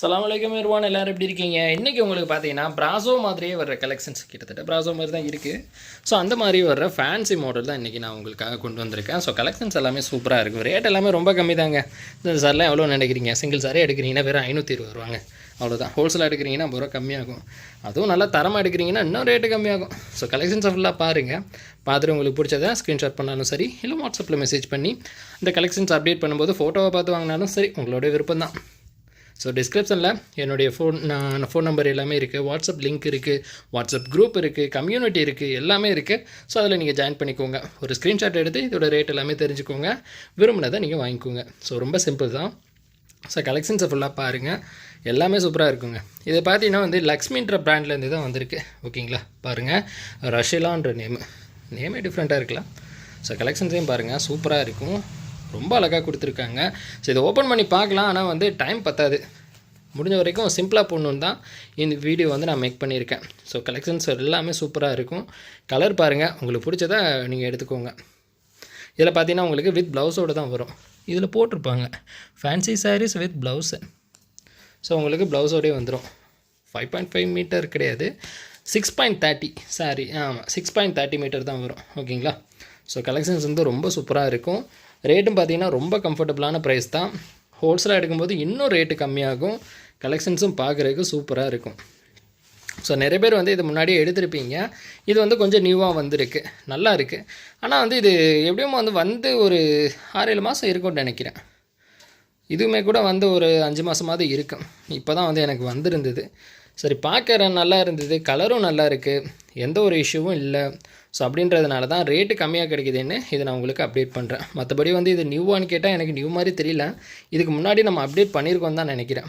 சலாம் வலைக்கம் இருவான் எல்லாரும் எப்படி இருக்கீங்க? இன்றைக்கி உங்களுக்கு பார்த்தீங்கன்னா ப்ராசோ மாதிரியே வர்ற கலெக்ஷன்ஸ் கிட்டத்தட்ட ப்ராசோ மாதிரி தான் இருக்குது ஸோ அந்த மாதிரி வர்ற ஃபேன்சி மாடல் தான் இன்றைக்கி நான் உங்களுக்காக கொண்டு வந்திருக்கேன். ஸோ கலெக்ஷன்ஸ் எல்லாமே சூப்பராக இருக்கும் ரேட் எல்லாமே ரொம்ப கம்மி தாங்க. இந்த சார்லாம் எவ்வளோ நினைக்கிறீங்க? சிங்கிள் சாரே எடுக்கிறீங்கன்னா வெறும் ஐநூற்றி இருபது வருவாங்க அவ்வளோதான் ஹோல்சேலாக எடுக்கிறீங்கன்னா ரொம்ப ரூபா கம்மியாகும். அதுவும் நல்லா தரமாக எடுக்கிறீங்கன்னா இன்னும் ரேட்டு கம்மியாகும். ஸோ கலெக்ஷன்ஸை ஃபுல்லாக பாருங்கள் பார்த்துட்டு உங்களுக்கு பிடிச்சதை ஸ்க்ரீன்ஷாட் பண்ணாலும் சரி இல்லை வாட்ஸ்அப்பில் மெசேஜ் பண்ணி இந்த கலெக்ஷன்ஸ் அப்டேட் பண்ணும்போது ஃபோட்டோவை பார்த்து வாங்கினாலும் சரி உங்களோட விருப்பம் தான் ஸோ டிஸ்கிரிப்ஷனில் என்னுடைய ஃபோன் நான் ஃபோன் நம்பர் எல்லாமே இருக்குது வாட்ஸ்அப் லிங்க் இருக்குது வாட்ஸ்அப் குரூப் இருக்குது கம்யூனிட்டி இருக்குது எல்லாமே இருக்குது ஸோ அதில் நீங்கள் ஜாயின் பண்ணிக்கோங்க. ஒரு ஸ்க்ரீன்ஷாட் எடுத்து இதோட ரேட் எல்லாமே தெரிஞ்சுக்கோங்க. விரும்பினதை நீங்கள் வாங்கிக்கோங்க. ஸோ ரொம்ப சிம்பிள் தான். ஸோ கலெக்ஷன்ஸை ஃபுல்லாக பாருங்கள் எல்லாமே சூப்பராக இருக்குங்க. இதை பார்த்தீங்கன்னா வந்து லக்ஷ்மின்ற பிராண்ட்லேருந்து தான் வந்திருக்கு. ஓகேங்களா பாருங்கள் ரஷிலான்ற நேமு நேமே டிஃப்ரெண்ட்டாக இருக்கலாம். ஸோ கலெக்ஷன்ஸையும் பாருங்கள் சூப்பராக இருக்கும். ரொம்ப அழகாக கொடுத்துருக்காங்க. ஸோ இதை ஓப்பன் பண்ணி பார்க்கலாம். ஆனால் வந்து டைம் பத்தாது. முடிஞ்ச வரைக்கும் சிம்பிளாக போடணுன்னு தான் இந்த வீடியோ வந்து நான் மேக் பண்ணியிருக்கேன். ஸோ கலெக்ஷன்ஸ் எல்லாமே சூப்பராக இருக்கும். கலர் பாருங்கள் உங்களுக்கு பிடிச்சதை நீங்கள் எடுத்துக்கோங்க. இதில் பார்த்தீங்கன்னா உங்களுக்கு வித் ப்ளவுஸோடு தான் வரும். இதில் போட்டிருப்பாங்க. Fancy sarees with blouse so உங்களுக்கு ப்ளவுஸோடே வந்துடும் ஃபைவ் பாயிண்ட் ஃபைவ் மீட்டர் கிடையாது. சிக்ஸ் பாயிண்ட் தேர்ட்டி சாரி ஆமாம் சிக்ஸ் பாயிண்ட் தேர்ட்டி மீட்டர் தான் வரும். ஓகேங்களா ஸோ கலெக்ஷன்ஸ் வந்து ரொம்ப சூப்பராக இருக்கும். ரேட்டும் பார்த்தீங்கன்னா ரொம்ப கம்ஃபர்டபுளான ப்ரைஸ் தான். ஹோல்சேலாக எடுக்கும்போது இன்னும் ரேட்டு கம்மியாகும். கலெக்ஷன்ஸும் பார்க்குறதுக்கு சூப்பராக இருக்கும். ஸோ நிறைய பேர் வந்து இது முன்னாடியே எடுத்திருப்பீங்க. இது வந்து கொஞ்சம் நியூவாக வந்திருக்கு. நல்லா இருக்குது ஆனால் வந்து இது எப்படியும் வந்து வந்து ஒரு ஆறு ஏழு மாதம் இருக்கும்னு நினைக்கிறேன். இதுவுமே கூட வந்து ஒரு அஞ்சு மாதமாவது இருக்கும். இப்போ தான் வந்து எனக்கு வந்திருந்தது. சரி பார்க்குற நல்லா இருந்தது கலரும் நல்லா இருக்குது எந்த ஒரு இஷ்யூவும் இல்லை. ஸோ அப்படின்றதுனால தான் ரேட்டு கம்மியாக கிடைக்குதுன்னு இதை நான் உங்களுக்கு அப்டேட் பண்ணுறேன் மற்றபடி வந்து இது நியூவான்னு கேட்டால் எனக்கு நியூ மாதிரி தெரியல. இதுக்கு முன்னாடி நம்ம அப்டேட் பண்ணியிருக்கோம் தான் நினைக்கிறேன்.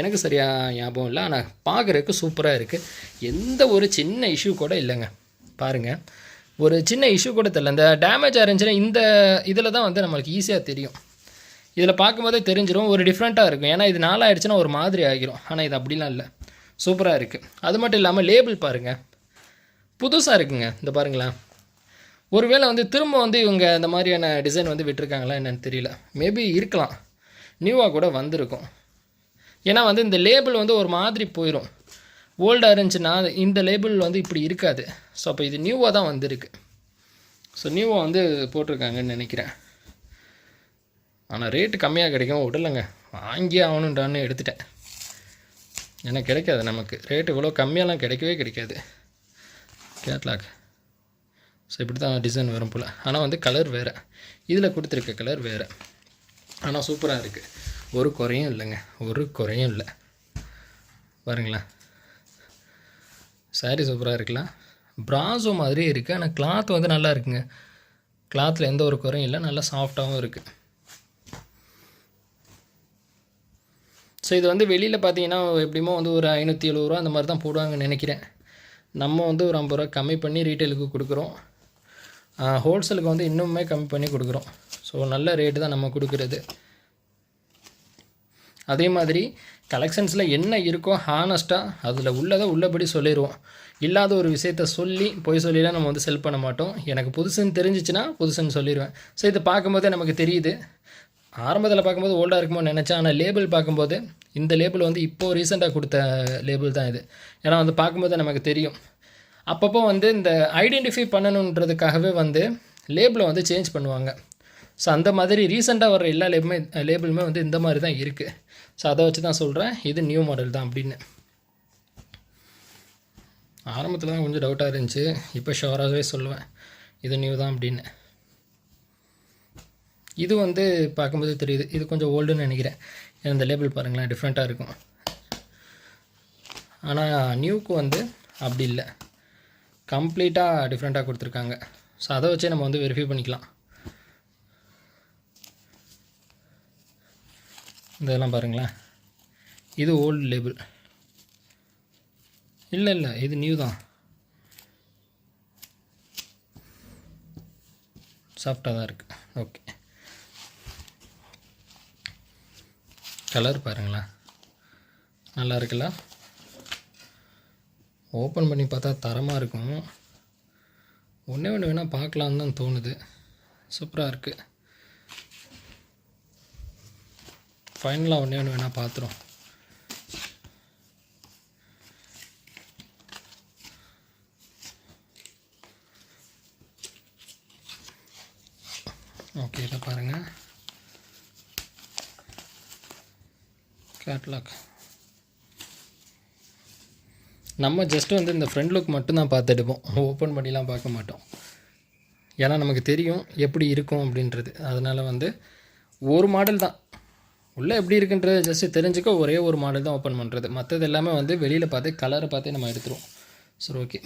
எனக்கு சரியாக ஞாபகம் இல்லை ஆனால் பார்க்குறதுக்கு சூப்பராக இருக்குது எந்த ஒரு சின்ன இஷ்யூ கூட இல்லைங்க. பாருங்கள் ஒரு சின்ன இஷ்யூ கூட தெரியல. இந்த டேமேஜ் இருந்துச்சுன்னா இந்த இதில் தான் வந்து நம்மளுக்கு ஈஸியாக தெரியும். இதில் பார்க்கும்போதே தெரிஞ்சிடும் ஒரு டிஃப்ரெண்ட்டாக இருக்கும். ஏன்னா இது நாளாகிடுச்சுன்னா ஒரு மாதிரி ஆகிரும். ஆனால் இது அப்படிலாம் இல்லை. சூப்பராக இருக்குது அது மட்டும் இல்லாமல் லேபிள் பாருங்கள் புதுசாக இருக்குங்க. இந்த பாருங்களேன். ஒருவேளை வந்து திரும்ப வந்து இவங்க இந்த மாதிரியான டிசைன் வந்து விட்டுருக்காங்களா என்னென்னு தெரியல. மேபி இருக்கலாம். நியூவாக கூட வந்திருக்கும். ஏன்னா வந்து இந்த லேபிள் வந்து ஒரு மாதிரி போயிடும் ஓல்டாக இருந்துச்சுன்னா இந்த லேபிள் வந்து இப்படி இருக்காது. ஸோ அப்போ இது நியூவாக தான் வந்திருக்கு. ஸோ நியூவாக வந்து போட்டிருக்காங்கன்னு நினைக்கிறேன். ஆனால் ரேட்டு கம்மியாக கிடைக்கும். விடலைங்க. வாங்கி ஆகணுன்றான்னு எடுத்துட்டேன். ஏன்னா கிடைக்காது நமக்கு. ரேட்டு இவ்வளோ கம்மியாலாம் கிடைக்கவே கிடைக்காது. கேட்லாக் ஸோ இப்படி தான் டிசைன் வரும் போல். ஆனால் வந்து கலர் வேறு. இதில் கொடுத்துருக்க கலர் வேறு. ஆனால் சூப்பராக இருக்குது ஒரு குறையும் இல்லைங்க. ஒரு குறையும் இல்லை. பாருங்களேன். சாரீ சூப்பராக இருக்கலாம். ப்ராஸோ மாதிரியே இருக்குது ஆனால் கிளாத் வந்து நல்லா இருக்குங்க. கிளாத்தில் எந்த ஒரு குறையும் இல்லை. நல்லா சாஃப்டாகவும் இருக்குது ஸோ இது வந்து வெளியில் பார்த்தீங்கன்னா எப்படியுமோ வந்து ஒரு ஐநூற்றி எழுபது ரூபா அந்த மாதிரி தான் போடுவாங்கன்னு நினைக்கிறேன். நம்ம வந்து ஒரு ஐம்பது ரூபா கம்மி பண்ணி ரீட்டைலுக்கு கொடுக்குறோம். ஹோல்சேலுக்கு வந்து இன்னுமே கம்மி பண்ணி கொடுக்குறோம். ஸோ நல்ல ரேட்டு தான் நம்ம கொடுக்குறது. அதே மாதிரி கலெக்ஷன்ஸில் என்ன இருக்கோ ஹானஸ்ட்டாக அதில் உள்ளதை உள்ளபடி சொல்லிடுவோம் இல்லாத ஒரு விஷயத்த சொல்லி பொய் சொல்லிலாம் நம்ம வந்து செல் பண்ண மாட்டோம். எனக்கு புதுசுன்னு தெரிஞ்சிச்சுன்னா புதுசுன்னு சொல்லிடுவேன் ஸோ இதை பார்க்கும்போதே நமக்கு தெரியுது. ஆரம்பத்தில் பார்க்கும்போது ஓல்டாக இருக்குமோ நினச்சேன். ஆனால் லேபிள் பார்க்கும்போது இந்த லேபிள் வந்து இப்போது ரீசெண்டாக கொடுத்த லேபிள் தான் இது. ஏன்னா வந்து பார்க்கும்போது நமக்கு தெரியும். அப்பப்போ வந்து இந்த ஐடென்டிஃபை பண்ணணுன்றதுக்காகவே வந்து லேபிளை வந்து சேஞ்ச் பண்ணுவாங்க. ஸோ அந்த மாதிரி ரீசெண்டாக வர எல்லா லேபுமே லேபிளுமே வந்து இந்த மாதிரி தான் இருக்குது ஸோ அதை வச்சு தான் சொல்கிறேன் இது நியூ மாடல் தான் அப்படின்னு. ஆரம்பத்தில் தான் கொஞ்சம் டவுட்டாக இருந்துச்சு. இப்போ ஷோராகவே சொல்லுவேன். இது நியூ தான் அப்படின்னு. இது வந்து பார்க்கும்போது தெரியுது. இது கொஞ்சம் ஓல்டுன்னு நினைக்கிறேன். ஏன்னா இந்த லேபிள் பாருங்களேன் டிஃப்ரெண்ட்டாக இருக்கும். ஆனால் நியூக்கு வந்து அப்படி இல்லை. கம்ப்ளீட்டாக டிஃப்ரெண்ட்டாக கொடுத்துருக்காங்க. ஸோ அதை வச்சே நம்ம வந்து வெரிஃபை பண்ணிக்கலாம். இதெல்லாம் பாருங்களேன். இது ஓல்டு லேபிள் இல்லை இல்லை இது நியூ தான். சாஃப்டாக தான் இருக்குது ஓகே கலர் பாருங்களேன் நல்லா இருக்குல்ல? ஓப்பன் பண்ணி பார்த்தா தரமாக இருக்கும். ஒன்றே ஒன்று வேணால் பார்க்கலான்னு தான் தோணுது. சூப்பராக இருக்குது ஃபைனலாக ஒன்றே ஒன்று வேணால் பார்த்துரும் ஓகே இதை பாருங்கள் கேட்லாக் நம்ம ஜஸ்ட்டு வந்து இந்த ஃப்ரண்ட் லுக் மட்டும்தான் பார்த்து எடுப்போம் ஓப்பன் பண்ணிலாம் பார்க்க மாட்டோம். ஏன்னா நமக்கு தெரியும் எப்படி இருக்கும் அப்படின்றது. அதனால் வந்து ஒரு மாடல் தான். உள்ளே எப்படி இருக்குன்றது ஜஸ்ட்டு தெரிஞ்சுக்க ஒரே ஒரு மாடல் தான் ஓப்பன் பண்ணுறது மற்றது எல்லாமே வந்து வெளியில் பார்த்து கலரை பார்த்தே நம்ம எடுத்துருவோம். சரி ஓகே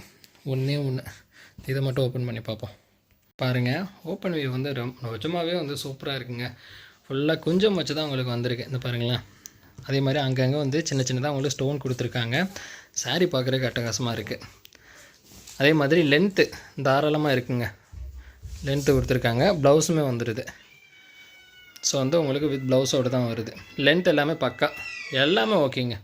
ஒன்றே ஒன்று இதை மட்டும் ஓப்பன் பண்ணி பார்ப்போம். பாருங்கள் ஓப்பன் வியூ வந்து ரொம்ப நிஜமாகவே வந்து சூப்பராக இருக்குங்க. ஃபுல்லாக கொஞ்சம் வச்சு தான் உங்களுக்கு வந்திருக்கு. இந்த பாருங்களேன். அதே மாதிரி அங்கங்கே வந்து சின்ன சின்னதாக உங்களுக்கு ஸ்டோன் கொடுத்துருக்காங்க. saree பார்க்குறதுக்கு அட்டகாசமாக இருக்குது அதே மாதிரி லென்த்து தாராளமாக இருக்குங்க. லென்த்து கொடுத்துருக்காங்க. ப்ளவுஸுமே வந்துடுது ஸோ வந்து உங்களுக்கு வித் ப்ளவுஸோடு தான் வருது. லென்த் எல்லாமே பக்கா. எல்லாமே ஓகேங்க